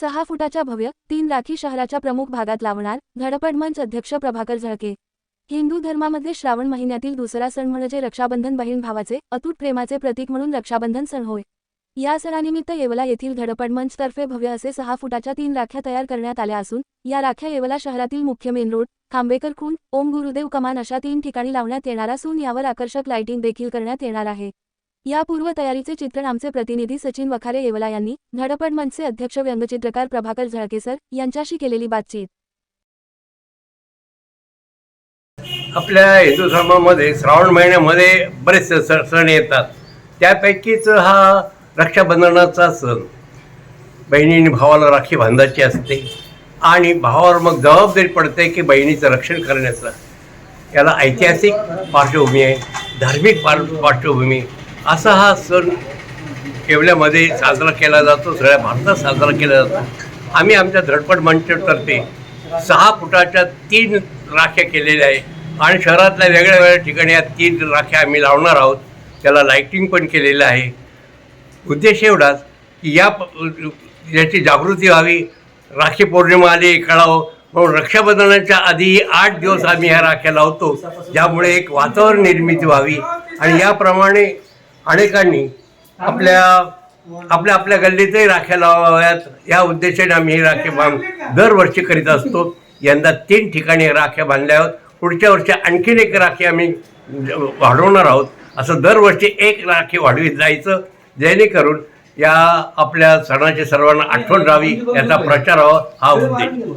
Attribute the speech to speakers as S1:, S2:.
S1: सहा फुटाच्या भव्य तीन राखी शहराच्या प्रमुख भागात लावणार धडपड मंच अध्यक्ष प्रभाकर झळके. हिंदू धर्मामध्ये श्रावण महिन्यातील दुसरा सण म्हणजे रक्षाबंधन बहीण भावाचे अतूट प्रेमाचे प्रतीक म्हणून रक्षाबंधन सण होय. या सणानिमित्त येवला येथील धडपड मंच तर्फे भव्य असे सहा फुटाच्या तीन राख्या तयार करण्यात आल्या असून या राख्या येवला शहरातील मुख्य मेन रोड खांबेकर खून ओम गुरुदेव कमान अशा तीन ठिकाणी लावण्यात येणार असून यावर आकर्षक लाइटिंग देखील करण्यात येणार आहे. या पूर्व तयारीचे चित्रण आमचे प्रतिनिधी सचिन वखारे येवला यांनी धडपड मंचचे अध्यक्ष व्यंगचित्रकार प्रभाकर झळकेसर यांच्याशी केलेली बातचीत.
S2: आपल्या हिंदू धर्मामध्ये श्रावण महिन्यामध्ये बरेच सण सण येतात. त्यापैकीच हा रक्षाबंधनाचा सण. बहिणीने भावाला राखी बांधायची असते आणि भावावर मग जबाबदारी पडते की बहिणीचं रक्षण करण्याचं. याला ऐतिहासिक पार्श्वभूमी आहे धार्मिक पार्श्वभूमी. असा हा सण केवल्यामध्ये साजरा केला जातो सगळ्या भारतात साजरा केला जातो. आम्ही आमच्या धडपड मंचतर्फे सहा फुटाच्या तीन राख्या केलेल्या आहे. आणि शहरातल्या वेगळ्या वेगळ्या ठिकाणी या तीन राख्या आम्ही लावणार आहोत. त्याला लाईटिंग पण केलेलं आहे. उद्देश एवढाच की या याची जागृती व्हावी. राखी पौर्णिमा आली कळावं म्हणून रक्षाबंधनाच्या आधी आठ दिवस आम्ही ह्या राख्या लावतो. ज्यामुळे एक वातावरण निर्मिती व्हावी. आणि याप्रमाणे अनेकांनी आपल्या आपल्या आपल्या गल्लीतही राख्या लावाव्यात. या उद्देशाने आम्ही ही राखी बांध दरवर्षी करीत असतो. यंदा तीन ठिकाणी राख्या बांधल्या आहोत. पुढच्या वर्षी आणखीन एक राखी आम्ही वाढवणार आहोत. असं दरवर्षी एक राखी वाढवीत जायचं. जेणेकरून या आपल्या सणाची सर्वांना आठवण राहावी याचा प्रचार व्हावा हा उद्देश.